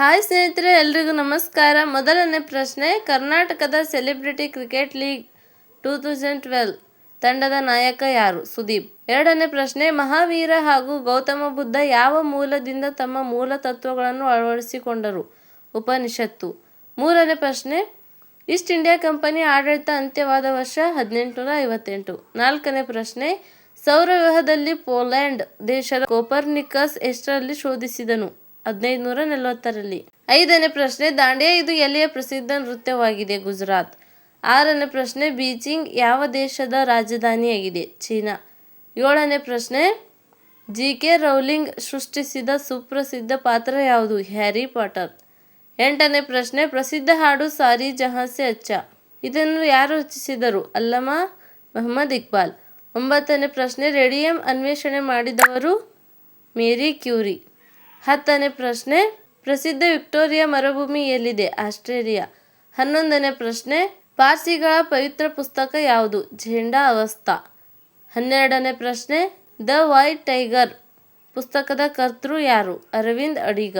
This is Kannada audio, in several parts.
ಹಾಯ್ ಸ್ನೇಹಿತರೆ, ಎಲ್ರಿಗೂ ನಮಸ್ಕಾರ. ಮೊದಲನೇ ಪ್ರಶ್ನೆ, ಕರ್ನಾಟಕದ celebrity cricket league two thousand twelve ತಂಡದ ನಾಯಕ ಯಾರು? ಸುದೀಪ್. ಎರಡನೇ ಪ್ರಶ್ನೆ, ಮಹಾವೀರ ಹಾಗೂ ಗೌತಮ ಬುದ್ಧ ಯಾವ ಮೂಲದಿಂದ ತಮ್ಮ ಮೂಲ ತತ್ವಗಳನ್ನು ಅಳವಡಿಸಿಕೊಂಡರು? ಉಪನಿಷತ್ತು. ಮೂರನೇ ಪ್ರಶ್ನೆ, ಈಸ್ಟ್ ಇಂಡಿಯಾ ಕಂಪನಿ ಆಡಳಿತ ಅಂತ್ಯವಾದ ವರ್ಷ ಹದಿನೆಂಟುನೂರ ಐವತ್ತೆಂಟು ನಾಲ್ಕನೇ ಪ್ರಶ್ನೆ, ಸೌರವ್ಯೂಹದಲ್ಲಿ ಪೋಲ್ಯಾಂಡ್ ದೇಶದ ಕೋಪರ್ನಿಕಸ್ ಎಷ್ಟರಲ್ಲಿ ಶೋಧಿಸಿದನು? ಹದಿನೈದು ನೂರ ನಲವತ್ತರಲ್ಲಿ. ಐದನೇ ಪ್ರಶ್ನೆ, ದಾಂಡಿಯಾ ಇದು ಎಲ್ಲಿಯ ಪ್ರಸಿದ್ಧ ನೃತ್ಯವಾಗಿದೆ ಗುಜರಾತ್? ಆರನೇ ಪ್ರಶ್ನೆ, ಬೀಜಿಂಗ್ ಯಾವ ದೇಶದ ರಾಜಧಾನಿಯಾಗಿದೆ? ಚೀನಾ. ಏಳನೇ ಪ್ರಶ್ನೆ ಜಿ ಕೆ ರೌಲಿಂಗ್ ಸೃಷ್ಟಿಸಿದ ಸುಪ್ರಸಿದ್ಧ ಪಾತ್ರ ಯಾವುದು? Harry Potter. ಎಂಟನೇ ಪ್ರಶ್ನೆ, ಪ್ರಸಿದ್ಧ ಹಾಡು ಸಾರಿ ಜಹಾಸೆ ಅಚ್ಚ. ಇದನ್ನು ಯಾರು ರಚಿಸಿದರು? ಅಲ್ಲಮ ಮೊಹಮ್ಮದ್ ಇಕ್ಬಾಲ್. ಒಂಬತ್ತನೇ ಪ್ರಶ್ನೆ, ರೇಡಿಯಂ ಅನ್ವೇಷಣೆ ಮಾಡಿದವರು ಮೇರಿ ಕ್ಯೂರಿ. ಹತ್ತನೇ ಪ್ರಶ್ನೆ, ಪ್ರಸಿದ್ಧ ವಿಕ್ಟೋರಿಯಾ ಮರುಭೂಮಿ ಎಲ್ಲಿದೆ ಆಸ್ಟ್ರೇಲಿಯಾ. ಹನ್ನೊಂದನೇ ಪ್ರಶ್ನೆ, ಪಾರ್ಸಿಗಳ ಪವಿತ್ರ ಪುಸ್ತಕ ಯಾವುದು? ಝೆಂಡಾ ಅವಸ್ಥಾ. ಹನ್ನೆರಡನೇ ಪ್ರಶ್ನೆ, ದ ವೈಟ್ ಟೈಗರ್ ಪುಸ್ತಕದ ಕರ್ತೃ ಯಾರು? ಅರವಿಂದ್ ಅಡಿಗ.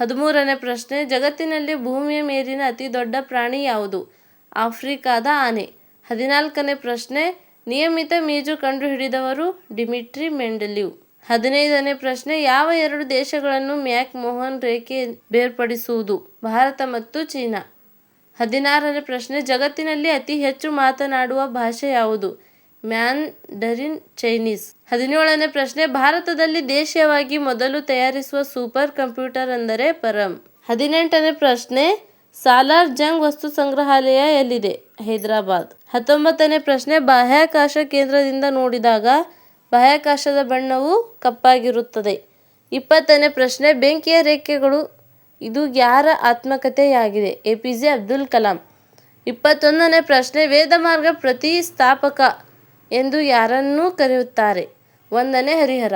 ಹದಿಮೂರನೇ ಪ್ರಶ್ನೆ, ಜಗತ್ತಿನಲ್ಲಿ ಭೂಮಿಯ ಮೇಲಿನ ಅತಿ ದೊಡ್ಡ ಪ್ರಾಣಿ ಯಾವುದು? ಆಫ್ರಿಕಾದ ಆನೆ. ಹದಿನಾಲ್ಕನೇ ಪ್ರಶ್ನೆ, ನಿಯಮಿತ ಮೀಜು ಕಂಡುಹಿಡಿದವರು ಡಿಮಿಟ್ರಿ ಮೆಂಡಲಿವ್ ಹದಿನೈದನೇ ಪ್ರಶ್ನೆ, ಯಾವ ಎರಡು ದೇಶಗಳನ್ನು ಮ್ಯಾಕ್ ಮೋಹನ್ ರೇಖೆ ಬೇರ್ಪಡಿಸುವುದು? ಭಾರತ ಮತ್ತು ಚೀನಾ. ಹದಿನಾರನೇ ಪ್ರಶ್ನೆ, ಜಗತ್ತಿನಲ್ಲಿ ಅತಿ ಹೆಚ್ಚು ಮಾತನಾಡುವ ಭಾಷೆ ಯಾವುದು? Mandarin Chinese. ಹದಿನೇಳನೇ ಪ್ರಶ್ನೆ, ಭಾರತದಲ್ಲಿ ದೇಶೀಯವಾಗಿ ಮೊದಲು ತಯಾರಿಸುವ ಸೂಪರ್ ಕಂಪ್ಯೂಟರ್ ಅಂದರೆ ಪರಂ. ಹದಿನೆಂಟನೇ ಪ್ರಶ್ನೆ, ಸಾಲಾರ್ ಜಂಗ್ ವಸ್ತು ಸಂಗ್ರಹಾಲಯ ಎಲ್ಲಿದೆ? ಹೈದರಾಬಾದ್. ಹತ್ತೊಂಬತ್ತನೇ ಪ್ರಶ್ನೆ, ಬಾಹ್ಯಾಕಾಶ ಕೇಂದ್ರದಿಂದ ನೋಡಿದಾಗ ಬಾಹ್ಯಾಕಾಶದ ಬಣ್ಣವು ಕಪ್ಪಾಗಿರುತ್ತದೆ. ಇಪ್ಪತ್ತನೇ ಪ್ರಶ್ನೆ, ಬೆಂಕಿಯ ರೇಖೆಗಳು, ಇದು ಯಾರ ಆತ್ಮಕಥೆಯಾಗಿದೆ? A P J Abdul Kalam. ಇಪ್ಪತ್ತೊಂದನೇ ಪ್ರಶ್ನೆ ವೇದಾಮರ್ಗ ಪ್ರತಿ ಸ್ಥಾಪಕ ಎಂದು ಯಾರನ್ನು ಕರೆಯುತ್ತಾರೆ? ಒಂದನೇ ಹರಿಹರ.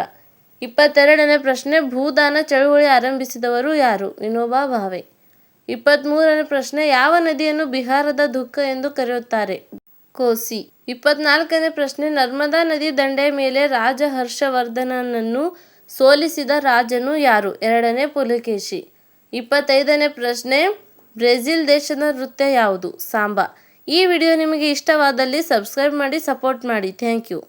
ಇಪ್ಪತ್ತೆರಡನೇ ಪ್ರಶ್ನೆ, ಭೂದಾನ ಚಳುವಳಿ ಆರಂಭಿಸಿದವರು ಯಾರು? ವಿನೋಬಾ ಭಾವೆ. ಇಪ್ಪತ್ತ್ಮೂರನೇ ಪ್ರಶ್ನೆ, ಯಾವ ನದಿಯನ್ನು ಬಿಹಾರದ ದುಃಖ ಎಂದು ಕರೆಯುತ್ತಾರೆ? ಕೋಸಿ. ಇಪ್ಪತ್ನಾಲ್ಕನೇ ಪ್ರಶ್ನೆ, ನರ್ಮದಾ ನದಿ ದಂಡೆಯ ಮೇಲೆ ರಾಜ ಹರ್ಷವರ್ಧನನನ್ನು ಸೋಲಿಸಿದ ರಾಜನು ಯಾರು? ಎರಡನೇ ಪುಲಕೇಶಿ. ಇಪ್ಪತ್ತೈದನೇ ಪ್ರಶ್ನೆ, ಬ್ರೆಜಿಲ್ ದೇಶದ ನೃತ್ಯ ಯಾವುದು? ಸಾಂಬಾ. ಈ ವಿಡಿಯೋ ನಿಮಗೆ ಇಷ್ಟವಾದಲ್ಲಿ ಸಬ್ಸ್ಕ್ರೈಬ್ ಮಾಡಿ, ಸಪೋರ್ಟ್ ಮಾಡಿ. Thank you.